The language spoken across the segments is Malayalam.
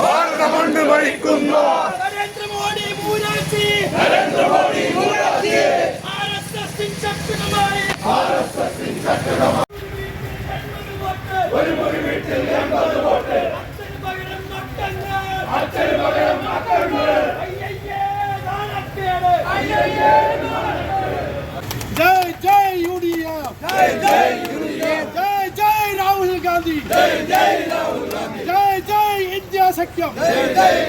ഭാരതമണ്ണ് മരിക്കുന്ന നരേന്ദ്രമോദി മൂരാജി നരേന്ദ്രമോദി മൂരാജി ആർ എസ് എസിൻ ശക്തമായി ആർ എസ് എസിൻ ശക്തമായി ജയ് ജയ് ഇന്ത്യ സഖ്യം ജയ്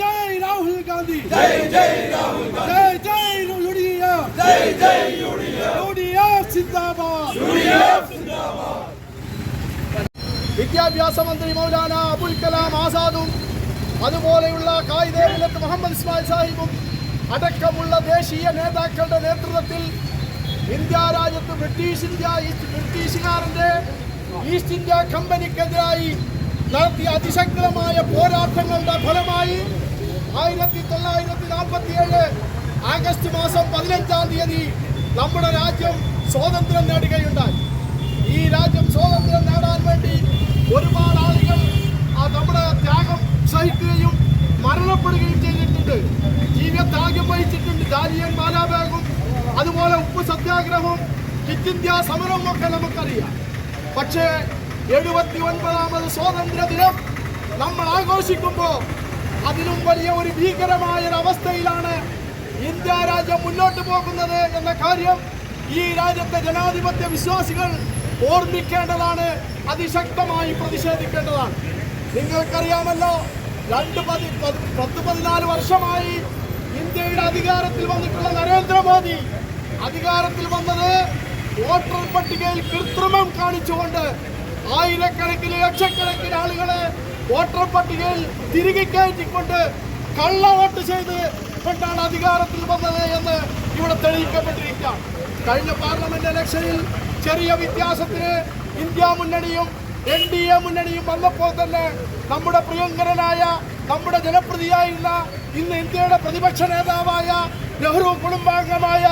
ജയ് രാഹുൽ ഗാന്ധി ജയ് ജയ് U D F U D F സിന്ദാബാദ് വിദ്യാഭ്യാസ മന്ത്രി മൗലാന അബുൽ കലാം ആസാദും അതുപോലെയുള്ള മില്ലത്ത് മുഹമ്മദ് ഇസ്മായിൽ സാഹിബും അടക്കമുള്ള ദേശീയ നേതാക്കളുടെ നേതൃത്വത്തിൽ ഇന്ത്യ രാജ്യത്ത് ബ്രിട്ടീഷ് ഇന്ത്യ ഈസ്റ്റ് ബ്രിട്ടീഷുകാരന്റെ ഈസ്റ്റ് ഇന്ത്യ കമ്പനിക്കെതിരായി നടത്തിയ അതിശക്തമായ പോരാട്ടങ്ങളുടെ ഫലമായി ആയിരത്തി തൊള്ളായിരത്തി നാൽപ്പത്തി ഏഴ് ആഗസ്റ്റ് മാസം പതിനഞ്ചാം തീയതി നമ്മുടെ രാജ്യം സ്വാതന്ത്ര്യം നേടുകയുണ്ടായി. ഈ രാജ്യം സ്വാതന്ത്ര്യം നേടാൻ വേണ്ടി ഒരുപാട് ആളുകൾ ആ നമ്മുടെ ത്യാഗം സഹിക്കുകയും മരണപ്പെടുകയും ചെയ്തിട്ടുണ്ട്. ജീവിതത്യാഗം വഹിച്ചിട്ടുണ്ട് ദാലിയൻ മാലാബാഗും അതുപോലെ ഉപ്പ് സത്യാഗ്രഹവും കിറ്റ് ഇന്ത്യ സമരവും ഒക്കെ നമുക്കറിയാം. പക്ഷേ എഴുപത്തി ഒൻപതാമത് സ്വാതന്ത്ര്യ ദിനം നമ്മൾ ആഘോഷിക്കുമ്പോൾ അതിലും വലിയ ഒരു ഭീകരമായ ഒരു അവസ്ഥയിലാണ് ഇന്ത്യ രാജ്യം മുന്നോട്ട് പോകുന്നത് എന്ന കാര്യം ഈ രാജ്യത്തെ ജനാധിപത്യ വിശ്വാസികൾ ഓർമ്മിക്കേണ്ടതാണ് അതിശക്തമായി പ്രതിഷേധിക്കേണ്ടതാണ്. നിങ്ങൾക്കറിയാമല്ലോ രണ്ട് പതി പത് പത്ത് പതിനാല് വർഷമായി ഇന്ത്യയുടെ അധികാരത്തിൽ വന്നിട്ടുള്ള നരേന്ദ്രമോദി അധികാരത്തിൽ വന്നത് വോട്ടർ പട്ടികയിൽ കൃത്രിമം കാണിച്ചുകൊണ്ട് ആയിരക്കണക്കിന് ലക്ഷക്കണക്കിന് ആളുകളെ വോട്ടർ പട്ടികയിൽ തിരികെ കയറ്റിക്കൊണ്ട് കള്ള വോട്ട് ചെയ്ത് കൊണ്ടാണ് അധികാരത്തിൽ വന്നത് എന്ന് ഇവിടെ തെളിയിക്കപ്പെട്ടിരിക്കുകയാണ്. കഴിഞ്ഞ പാർലമെന്റ് ഇലക്ഷനിൽ ചെറിയ വ്യത്യാസത്തിന് ഇന്ത്യ മുന്നണിയും എൻ ഡി എ മുന്നണിയും വന്നപ്പോൾ തന്നെ നമ്മുടെ പ്രിയങ്കരനായ നമ്മുടെ ജനപ്രതിയായിരുന്ന ഇന്ന് ഇന്ത്യയുടെ പ്രതിപക്ഷ നേതാവായ നെഹ്റു കുടുംബാംഗമായ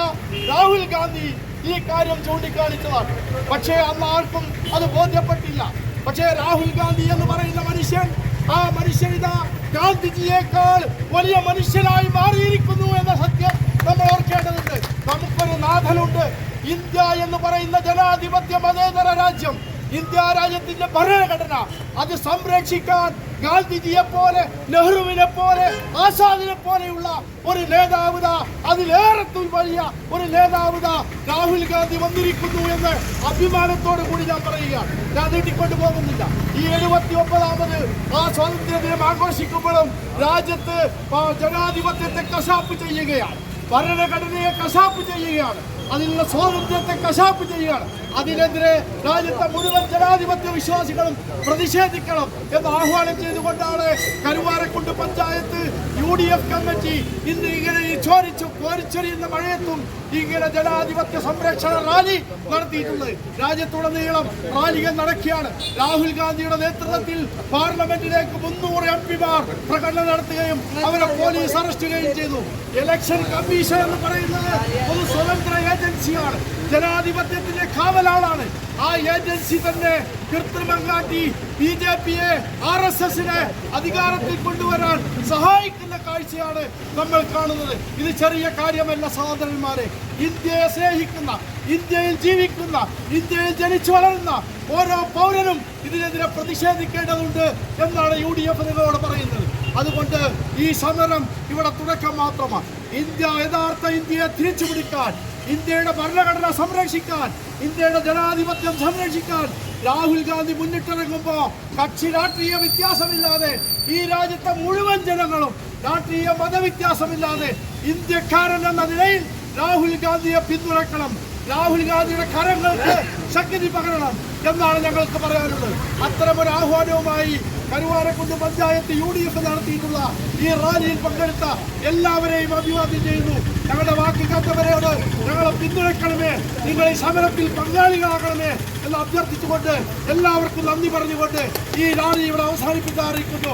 രാഹുൽ ഗാന്ധി ഈ കാര്യം ചൂണ്ടിക്കാണിച്ചതാണ്. പക്ഷേ അന്ന് ആർക്കും അത് ബോധ്യപ്പെട്ടില്ല. പക്ഷേ രാഹുൽ ഗാന്ധി എന്ന് പറയുന്ന മനുഷ്യൻ ആ മനുഷ്യൻ ഇതാ ഗാന്ധിജിയേക്കാൾ വലിയ മനുഷ്യനായി മാറിയിരിക്കുന്നു എന്ന സത്യം നമ്മൾ ഓർക്കേണ്ടതുണ്ട്. നമുക്കൊരു നാഥനുണ്ട്. ഇന്ത്യ എന്ന് പറയുന്ന ജനാധിപത്യ മതേതര രാജ്യം. ഇന്ത്യ രാജ്യത്തിന്റെ ഭരണഘടന അത് സംരക്ഷിക്കാൻ ഗാന്ധിജിയെ പോലെ നെഹ്റുവിനെ പോലെ ആസാദിനെ പോലെയുള്ള ഒരു നേതാവിത അതിലേറെ വലിയ ഒരു നേതാവിത രാഹുൽ ഗാന്ധി വന്നിരിക്കുന്നു എന്ന് അഭിമാനത്തോടു കൂടി ഞാൻ പറയുകയാണ്. ഞാൻ നീട്ടിക്കൊണ്ടു പോകുന്നില്ല. ഈ എഴുപത്തി ഒമ്പതാമത് ആ സ്വാതന്ത്ര്യ ദിനം ആഘോഷിക്കുമ്പോഴും രാജ്യത്ത് ജനാധിപത്യത്തെ കശാപ്പ് ചെയ്യുകയാണ്. ഭരണഘടനയെ കശാപ്പ് ചെയ്യുകയാണ്. അതിനുള്ള സ്വാതന്ത്ര്യത്തെ കശാപ്പ് ചെയ്യുകയാണ്. അതിനെതിരെ രാജ്യത്തെ മുഴുവൻ ജനാധിപത്യ വിശ്വാസികളും പ്രതിഷേധിക്കണം എന്ന് ആഹ്വാനം ചെയ്തുകൊണ്ടാണ് Karuvarakundu panchayat U D F committee ഇന്ന് ഇങ്ങനെ ഈ ചോരിച്ചു കോരിച്ചൊരിയുന്ന മഴയത്തും ഇങ്ങനെ ജനാധിപത്യ സംരക്ഷണ റാലി നടത്തിയിട്ടുള്ളത് രാജ്യത്തുടനീളം റാലികൾ നടക്കുകയാണ്. രാഹുൽ ഗാന്ധിയുടെ നേതൃത്വത്തിൽ പാർലമെന്റിലേക്ക് മുന്നൂറ് എം പിമാർ പ്രകടനം നടത്തുകയും അവരെ പോലീസ് അറസ്റ്റ് ചെയ്യുകയും ചെയ്തു. ഇലക്ഷൻ കമ്മീഷൻ എന്ന് പറയുന്നത് ഒരു സ്വതന്ത്ര ഏജൻസിയാണ്. ജനാധിപത്യത്തിന്റെ കാവലാളാണ്. ആ ഏജൻസി തന്നെ കൃത്രിമം കാട്ടി ബി ജെ പിയെ ആർ എസ് എസിനെ അധികാരത്തിൽ കൊണ്ടുവരാൻ സഹായിക്കുന്ന കാഴ്ചയാണ് നമ്മൾ കാണുന്നത്. ഇത് ചെറിയ കാര്യമല്ല സഹോദരന്മാരെ. ഇന്ത്യയെ സ്നേഹിക്കുന്ന ഇന്ത്യയിൽ ജീവിക്കുന്ന ഇന്ത്യയിൽ ജനിച്ചു വളരുന്ന ഓരോ പൗരനും ഇതിനെതിരെ പ്രതിഷേധിക്കേണ്ടതുണ്ട് എന്നാണ് യു ഡി എഫ് നിങ്ങളോട് പറയുന്നത്. അതുകൊണ്ട് ഈ സമരം ഇവിടെ തുടക്കം മാത്രമാണ്. ഇന്ത്യ യഥാർത്ഥ ഇന്ത്യയെ തിരിച്ചു പിടിക്കാൻ ഇന്ത്യയുടെ ഭരണഘടന സംരക്ഷിക്കാൻ ഇന്ത്യയുടെ ജനാധിപത്യം സംരക്ഷിക്കാൻ രാഹുൽ ഗാന്ധി മുന്നിട്ടിറങ്ങുമ്പോൾ കക്ഷി രാഷ്ട്രീയ വ്യത്യാസമില്ലാതെ ഈ രാജ്യത്തെ മുഴുവൻ ജനങ്ങളും രാഷ്ട്രീയ മതവ്യത്യാസമില്ലാതെ ഇന്ത്യക്കാരൻ എന്ന നിലയിൽ രാഹുൽ ഗാന്ധിയെ പിന്തുണക്കണം രാഹുൽ ഗാന്ധിയുടെ കരങ്ങൾക്ക് ശക്തി പകരണം എന്നാണ് ഞങ്ങൾക്ക് പറയാനുള്ളത്. അത്തരമൊരു ആഹ്വാനവുമായി Karuvarakundu panchayat U D F നടത്തിയിട്ടുള്ള ഈ റാലിയിൽ പങ്കെടുത്ത എല്ലാവരെയും അഭിവാദ്യം ചെയ്യുന്നു. ഞങ്ങളുടെ വാക്ക് കാത്തവരോട് പിന്തുണയ്ക്കണമേ. നിങ്ങൾ ഈ സമരത്തിൽ പങ്കാളികളാകണമേ എന്ന് അഭ്യർത്ഥിച്ചുകൊണ്ട് എല്ലാവർക്കും നന്ദി പറഞ്ഞുകൊണ്ട് ഈ റാലി ഇവിടെ അവസാനിപ്പിക്കാൻ അറിയിക്കുന്നു